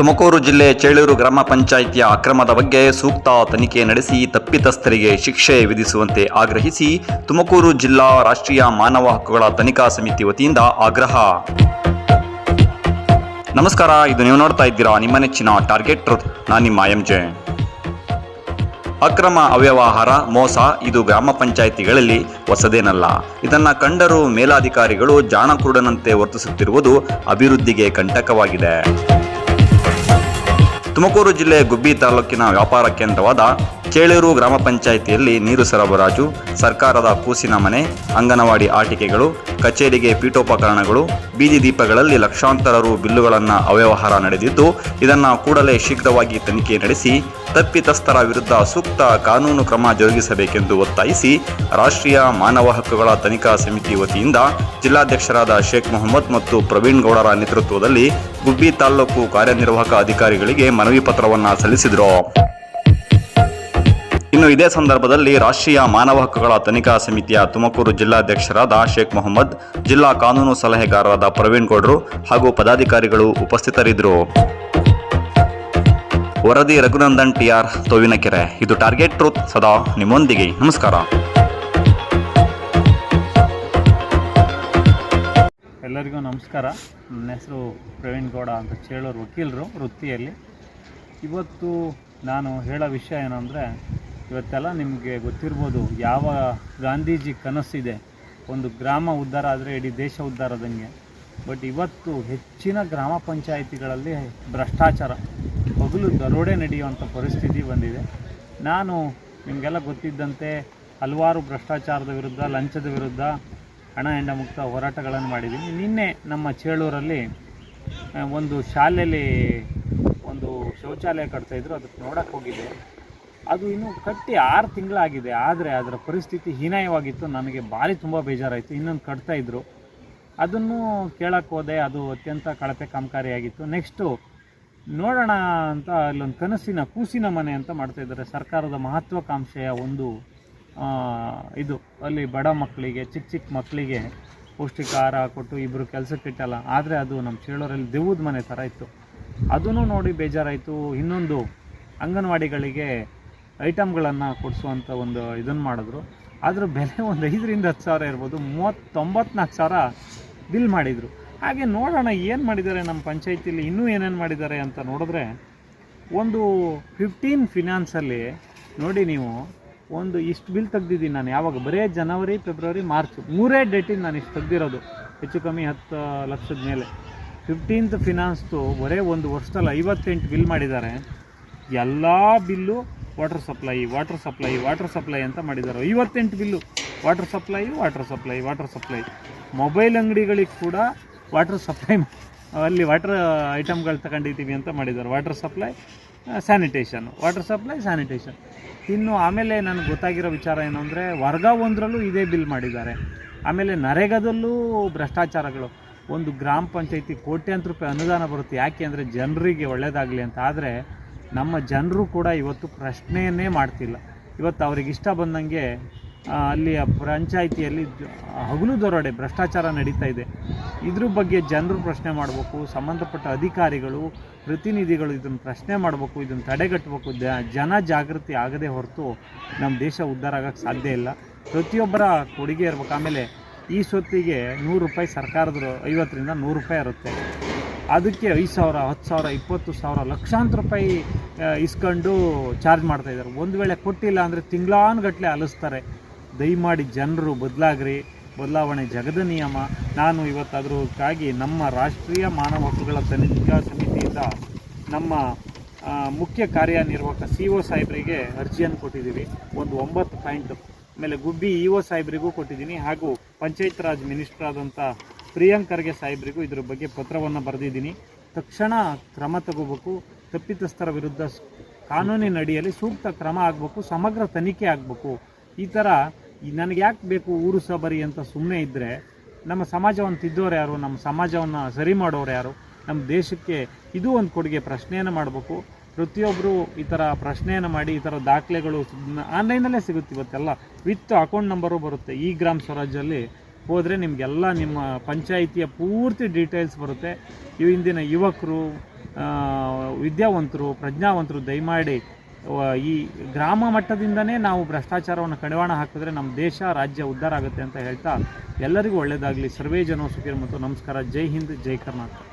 ತುಮಕೂರು ಜಿಲ್ಲೆ ಚೇಳೂರು ಗ್ರಾಮ ಪಂಚಾಯಿತಿಯ ಅಕ್ರಮದ ಬಗ್ಗೆ ಸೂಕ್ತ ತನಿಖೆ ನಡೆಸಿ ತಪ್ಪಿತಸ್ಥರಿಗೆ ಶಿಕ್ಷೆ ವಿಧಿಸುವಂತೆ ಆಗ್ರಹಿಸಿ ತುಮಕೂರು ಜಿಲ್ಲಾ ರಾಷ್ಟ್ರೀಯ ಮಾನವ ಹಕ್ಕುಗಳ ತನಿಖಾ ಸಮಿತಿ ವತಿಯಿಂದ ಆಗ್ರಹ. ನಮಸ್ಕಾರ, ಇದು ನೀವು ನೋಡ್ತಾ ಇದ್ದೀರಾ ನಿಮ್ಮ ನೆಚ್ಚಿನ ಟಾರ್ಗೆಟ್ ಟ್ರೂತ್. ನಾನು ನಿಮ್ಮ ಎಂ ಜೆ. ಅಕ್ರಮ ಅವ್ಯವಹಾರ, ಮೋಸ, ಇದು ಗ್ರಾಮ ಪಂಚಾಯಿತಿಗಳಲ್ಲಿ ಹೊಸದೇನಲ್ಲ. ಇದನ್ನ ಕಂಡರೂ ಮೇಲಾಧಿಕಾರಿಗಳು ಜಾಣಕುರುಡನಂತೆ ವರ್ತಿಸುತ್ತಿರುವುದು ಅಭಿವೃದ್ಧಿಗೆ ಕಂಟಕವಾಗಿದೆ. ತುಮಕೂರು ಜಿಲ್ಲೆ ಗುಬ್ಬಿ ತಾಲೂಕಿನ ವ್ಯಾಪಾರ ಕೇಂದ್ರವಾದ ಚೇಳೂರು ಗ್ರಾಮ ಪಂಚಾಯಿತಿಯಲ್ಲಿ ನೀರು ಸರಬರಾಜು, ಸರ್ಕಾರದ ಕೂಸಿನ ಮನೆ, ಅಂಗನವಾಡಿ ಆಟಿಕೆಗಳು, ಕಚೇರಿಗೆ ಪೀಠೋಪಕರಣಗಳು, ಬೀದಿ ದೀಪಗಳಲ್ಲಿ ಲಕ್ಷಾಂತರ ರು ಬಿಲ್ಲುಗಳನ್ನು ಅವ್ಯವಹಾರ ನಡೆದಿದ್ದು, ಇದನ್ನು ಕೂಡಲೇ ಶೀಘ್ರವಾಗಿ ತನಿಖೆ ನಡೆಸಿ, ತಪ್ಪಿತಸ್ಥರ ವಿರುದ್ಧ ಸೂಕ್ತ ಕಾನೂನು ಕ್ರಮ ಜರುಗಿಸಬೇಕೆಂದು ಒತ್ತಾಯಿಸಿ, ರಾಷ್ಟ್ರೀಯ ಮಾನವ ಹಕ್ಕುಗಳ ತನಿಖಾ ಸಮಿತಿ ವತಿಯಿಂದ ಜಿಲ್ಲಾಧ್ಯಕ್ಷರಾದ ಶೇಖ್ ಮೊಹಮ್ಮದ್ ಮತ್ತು ಪ್ರವೀಣ್ ಗೌಡರ ನೇತೃತ್ವದಲ್ಲಿ ಗುಬ್ಬಿ ತಾಲೂಕು ಕಾರ್ಯನಿರ್ವಾಹಕ ಅಧಿಕಾರಿಗಳಿಗೆ ಮನವಿ ಪತ್ರವನ್ನು ಸಲ್ಲಿಸಿದರು. ಇನ್ನು ಇದೇ ಸಂದರ್ಭದಲ್ಲಿ ರಾಷ್ಟ್ರೀಯ ಮಾನವ ಹಕ್ಕುಗಳ ತನಿಖಾ ಸಮಿತಿಯ ತುಮಕೂರು ಜಿಲ್ಲಾಧ್ಯಕ್ಷರಾದ ಶೇಖ್ ಮೊಹಮ್ಮದ್, ಜಿಲ್ಲಾ ಕಾನೂನು ಸಲಹೆಗಾರರಾದ ಪ್ರವೀಣ್ ಗೌಡ್ರು ಹಾಗೂ ಪದಾಧಿಕಾರಿಗಳು ಉಪಸ್ಥಿತರಿದ್ದರು. ವರದಿ ರಘುನಂದನ್ ಟಿಆರ್ ತೋವಿನಕೆರೆ. ಇದು ಟಾರ್ಗೆಟ್ ಟ್ರೂತ್, ಸದಾ ನಿಮ್ಮೊಂದಿಗೆ. ನಮಸ್ಕಾರ. ಎಲ್ಲರಿಗೂ ನಮಸ್ಕಾರ. ನನ್ನ ಹೆಸರು ಪ್ರವೀಣ್ ಗೌಡ ಅಂತ ಚೇಳೋರು ವಕೀಲರು ವೃತ್ತಿಯಲ್ಲಿ. ಇವತ್ತು ನಾನು ಹೇಳೋ ವಿಷಯ ಏನಂದರೆ ಇವತ್ತೆಲ್ಲ ನಿಮಗೆ ಗೊತ್ತಿರ್ಬೋದು ಯಾವ ಗಾಂಧೀಜಿ ಕನಸಿದೆ. ಒಂದು ಗ್ರಾಮ ಉದ್ಧಾರ ಆದರೆ ಇಡೀ ದೇಶ ಉದ್ಧಾರದಂಗೆ ಬಟ್ ಇವತ್ತು ಹೆಚ್ಚಿನ ಗ್ರಾಮ ಪಂಚಾಯಿತಿಗಳಲ್ಲಿ ಭ್ರಷ್ಟಾಚಾರ, ಹಗಲು ದರೋಡೆ ನಡೆಯುವಂಥ ಪರಿಸ್ಥಿತಿ ಬಂದಿದೆ. ನಾನು ನಿಮಗೆಲ್ಲ ಗೊತ್ತಿದ್ದಂತೆ ಹಲವಾರು ಭ್ರಷ್ಟಾಚಾರದ ವಿರುದ್ಧ, ಲಂಚದ ವಿರುದ್ಧ ಹಣ ಹೆಂಡ ಮುಕ್ತ ಹೋರಾಟಗಳನ್ನು ಮಾಡಿದ್ದೀನಿ. ನಿನ್ನೆ ನಮ್ಮ ಚೇಳೂರಲ್ಲಿ ಒಂದು ಶಾಲೆಯಲ್ಲಿ ಒಂದು ಶೌಚಾಲಯ ಕಟ್ತಾಯಿದ್ರು ಅದಕ್ಕೆ ನೋಡೋಕ್ಕೆ ಹೋಗಿದ್ದೆ. ಅದು ಇನ್ನೂ ಕಟ್ಟಿ ಆರು ತಿಂಗಳಾಗಿದೆ. ಆದರೆ ಅದರ ಪರಿಸ್ಥಿತಿ ಹೀನಾಯವಾಗಿತ್ತು. ನನಗೆ ಭಾರಿ ತುಂಬ ಬೇಜಾರಾಯಿತು. ಇನ್ನೊಂದು ಕಟ್ತಾ ಇದ್ದರು ಅದನ್ನು ಕೇಳಕ್ಕೆ ಹೋದೆ. ಅದು ಅತ್ಯಂತ ಕಳಪೆ ಕಾಮಕಾರಿಯಾಗಿತ್ತು ನೆಕ್ಸ್ಟು ನೋಡೋಣ ಅಂತ ಅಲ್ಲೊಂದು ಕನಸಿನ, ಕೂಸಿನ ಮನೆ ಅಂತ ಮಾಡ್ತಾ ಇದ್ದಾರೆ. ಸರ್ಕಾರದ ಮಹತ್ವಾಕಾಂಕ್ಷೆಯ ಒಂದು ಇದು. ಅಲ್ಲಿ ಬಡ ಮಕ್ಕಳಿಗೆ ಚಿಕ್ಕ ಚಿಕ್ಕ ಮಕ್ಕಳಿಗೆ ಪೌಷ್ಟಿಕ ಆಹಾರ ಕೊಟ್ಟು ಇಬ್ಬರು ಕೆಲಸಕ್ಕೆ ಇಟ್ಟಲ್ಲ. ಆದರೆ ಅದು ನಮ್ಮ ಚೇಳೂರಲ್ಲಿ ದೆವ್ವದ ಮನೆ ಥರ ಇತ್ತು. ಅದನ್ನು ನೋಡಿ ಬೇಜಾರಾಯಿತು. ಇನ್ನೊಂದು ಅಂಗನವಾಡಿಗಳಿಗೆ ಐಟಮ್ಗಳನ್ನು ಕೊಡಿಸುವಂಥ ಒಂದು ಇದನ್ನು ಮಾಡಿದ್ರು. ಅದ್ರ ಬೆಲೆ ಒಂದು ಐದರಿಂದ ಹತ್ತು ಸಾವಿರ ಇರ್ಬೋದು ಮೂವತ್ತೊಂಬತ್ನಾಲ್ಕು ಸಾವಿರ ಬಿಲ್ ಮಾಡಿದರು. ಹಾಗೆ ನೋಡೋಣ ಏನು ಮಾಡಿದ್ದಾರೆ ನಮ್ಮ ಪಂಚಾಯತಿಲಿ, ಇನ್ನೂ ಏನೇನು ಮಾಡಿದ್ದಾರೆ ಅಂತ ನೋಡಿದ್ರೆ, ಒಂದು ಫಿಫ್ಟೀನ್ ಫಿನಾನ್ಸಲ್ಲಿ ನೋಡಿ ನೀವು, ಒಂದು ಇಷ್ಟು ಬಿಲ್ ತೆಗ್ದಿದ್ದೀನಿ ನಾನು. ಯಾವಾಗ? ಬರೇ ಜನವರಿ, ಫೆಬ್ರವರಿ, ಮಾರ್ಚ್. ಮೂರೇ ಡೇಟಿಂದ ನಾನು ಇಷ್ಟು ತೆಗ್ದಿರೋದು. ಹೆಚ್ಚು ಕಮ್ಮಿ ಹತ್ತು ಲಕ್ಷದ ಮೇಲೆ. ಫಿಫ್ಟೀನ್ತ್ ಫಿನಾನ್ಸ್ದು ಬರೇ ಒಂದು ವರ್ಷದಲ್ಲಿ ಐವತ್ತೆಂಟು ಬಿಲ್ ಮಾಡಿದ್ದಾರೆ. ಎಲ್ಲ bill water supply water supply water supply ಅಂತ ಮಾಡಿದ್ದಾರೆ. ಐವತ್ತೆಂಟು bill. Water supply water supply water supply. Mobile ಅಂಗಡಿಗಳಿಗೆ ಕೂಡ ವಾಟರ್ ಸಪ್ಲೈ ಅಲ್ಲಿ ವಾಟರ್ ಐಟಮ್ಗಳು ತಗೊಂಡಿದ್ದೀವಿ ಅಂತ ಮಾಡಿದ್ದಾರೆ. Water supply sanitation. Water supply, sanitation. ಇನ್ನು ಆಮೇಲೆ ನನಗೆ ಗೊತ್ತಾಗಿರೋ ವಿಚಾರ ಏನು ಅಂದರೆ, ವರ್ಗ ಒಂದರಲ್ಲೂ ಇದೇ ಬಿಲ್ ಮಾಡಿದ್ದಾರೆ. ಆಮೇಲೆ ನರೇಗಾದಲ್ಲೂ ಭ್ರಷ್ಟಾಚಾರಗಳು. ಒಂದು ಗ್ರಾಮ ಪಂಚಾಯತಿ ಕೋಟ್ಯಾಂತರ ರೂಪಾಯಿ ಅನುದಾನ ಬರುತ್ತೆ. ಯಾಕೆ ಅಂದರೆ ಜನರಿಗೆ ಒಳ್ಳೆಯದಾಗಲಿ ಅಂತ. ಆದರೆ ನಮ್ಮ ಜನರು ಕೂಡ ಇವತ್ತು ಪ್ರಶ್ನೆಯನ್ನೇ ಮಾಡ್ತಿಲ್ಲ. ಇವತ್ತು ಅವ್ರಿಗೆ ಇಷ್ಟ ಬಂದಂಗೆ ಅಲ್ಲಿ ಪಂಚಾಯಿತಿಯಲ್ಲಿ ಹಗಲು ದೊರಡೆ, ಭ್ರಷ್ಟಾಚಾರ ನಡೀತಾ ಇದೆ. ಇದ್ರ ಬಗ್ಗೆ ಜನರು ಪ್ರಶ್ನೆ ಮಾಡಬೇಕು, ಸಂಬಂಧಪಟ್ಟ ಅಧಿಕಾರಿಗಳು, ಪ್ರತಿನಿಧಿಗಳು ಇದನ್ನು ಪ್ರಶ್ನೆ ಮಾಡಬೇಕು, ಇದನ್ನು ತಡೆಗಟ್ಟಬೇಕು ಜನ ಜಾಗೃತಿ ಆಗದೆ ಹೊರತು ನಮ್ಮ ದೇಶ ಉದ್ಧಾರ ಆಗೋಕ್ಕೆ ಸಾಧ್ಯ ಇಲ್ಲ. ಪ್ರತಿಯೊಬ್ಬರ ಕೊಡುಗೆ ಇರ್ಬೇಕು. ಆಮೇಲೆ ಈ ಸೊತ್ತಿಗೆ ನೂರು ರೂಪಾಯಿ ಸರ್ಕಾರದ ಐವತ್ತರಿಂದ ನೂರು ರೂಪಾಯಿ ಇರುತ್ತೆ. ಅದಕ್ಕೆ ಐದು ಸಾವಿರ, ಹತ್ತು ಸಾವಿರ, ಇಪ್ಪತ್ತು ಸಾವಿರ ಲಕ್ಷಾಂತರ ರೂಪಾಯಿ ಇಸ್ಕೊಂಡು ಚಾರ್ಜ್ ಮಾಡ್ತಾ ಇದ್ದಾರೆ. ಒಂದು ವೇಳೆ ಕೊಟ್ಟಿಲ್ಲ ಅಂದರೆ ತಿಂಗಳಾನುಗಟ್ಟಲೆ ಅಲಿಸ್ತಾರೆ. ದಯಮಾಡಿ ಜನರು ಬದಲಾಗ್ರಿ. ಬದಲಾವಣೆ ಜಗದ ನಿಯಮ. ನಾನು ಇವತ್ತು ಅದಕ್ಕಾಗಿ ನಮ್ಮ ರಾಷ್ಟ್ರೀಯ ಮಾನವ ಹಕ್ಕುಗಳ ತನಿಖಾ ಸಮಿತಿಯಿಂದ ನಮ್ಮ ಮುಖ್ಯ ಕಾರ್ಯನಿರ್ವಾಹಕ ಸಿ ಒ ಸಾಹೇಬರಿಗೆ ಅರ್ಜಿಯನ್ನು ಕೊಟ್ಟಿದ್ದೀವಿ. ಒಂದು ಒಂಬತ್ತು ಪಾಯಿಂಟ್ ಆಮೇಲೆ ಗುಬ್ಬಿ ಇ ಒ ಸಾಹೇಬರಿಗೂ ಕೊಟ್ಟಿದ್ದೀನಿ. ಹಾಗೂ ಪಂಚಾಯತ್ ರಾಜ್ ಮಿನಿಸ್ಟರ್ ಆದಂಥ ಪ್ರಿಯಾಂಕ್ ಖರ್ಗೆ ಸಾಹೇಬರಿಗೂ ಇದರ ಬಗ್ಗೆ ಪತ್ರವನ್ನು ಬರೆದಿದ್ದೀನಿ. ತಕ್ಷಣ ಕ್ರಮ ತಗೋಬೇಕು. ತಪ್ಪಿತಸ್ಥರ ವಿರುದ್ಧ ಕಾನೂನಿನಡಿಯಲ್ಲಿ ಸೂಕ್ತ ಕ್ರಮ ಆಗಬೇಕು, ಸಮಗ್ರ ತನಿಖೆ ಆಗಬೇಕು. ಈ ಥರ ನನಗೆ ಯಾಕೆ ಬೇಕು ಊರು ಸಬರಿ ಅಂತ ಸುಮ್ಮನೆ ಇದ್ದರೆ ನಮ್ಮ ಸಮಾಜವನ್ನು ತಿದ್ದೋರು ಯಾರು, ನಮ್ಮ ಸಮಾಜವನ್ನು ಸರಿ ಮಾಡೋರು ಯಾರು? ನಮ್ಮ ದೇಶಕ್ಕೆ ಇದು ಒಂದು ಕೊಡುಗೆ ಪ್ರಶ್ನೆಯನ್ನು ಮಾಡಬೇಕು. ಪ್ರತಿಯೊಬ್ಬರು ಈ ಥರ ಪ್ರಶ್ನೆಯನ್ನು ಮಾಡಿ, ಈ ಥರ ದಾಖಲೆಗಳು ಆನ್ಲೈನಲ್ಲೇ ಸಿಗುತ್ತೆ ಇವತ್ತೆಲ್ಲ. ವಿತ್ ಅಕೌಂಟ್ ನಂಬರು ಬರುತ್ತೆ. ಈ ಗ್ರಾಮ ಸ್ವರಾಜ್ಯಲ್ಲಿ ಹೋದರೆ ನಿಮಗೆಲ್ಲ ನಿಮ್ಮ ಪಂಚಾಯಿತಿಯ ಪೂರ್ತಿ ಡೀಟೇಲ್ಸ್ ಬರುತ್ತೆ. ಇಂದಿನ ಯುವಕರು ವಿದ್ಯಾವಂತರು, ಪ್ರಜ್ಞಾವಂತರು, ದಯಮಾಡಿ ಈ ಗ್ರಾಮ ಮಟ್ಟದಿಂದನೇ ನಾವು ಭ್ರಷ್ಟಾಚಾರವನ್ನು ಕಡಿವಾಣ ಹಾಕಿದ್ರೆ ನಮ್ಮ ದೇಶ, ರಾಜ್ಯ ಉದ್ಧಾರ ಆಗುತ್ತೆ ಅಂತ ಹೇಳ್ತಾ ಎಲ್ಲರಿಗೂ ಒಳ್ಳೆಯದಾಗಲಿ ಸರ್ವೇ ಜನ ಸುಖೀರ್ ಮತ್ತು ನಮಸ್ಕಾರ. ಜೈ ಹಿಂದ್, ಜೈ ಕರ್ನಾಟಕ.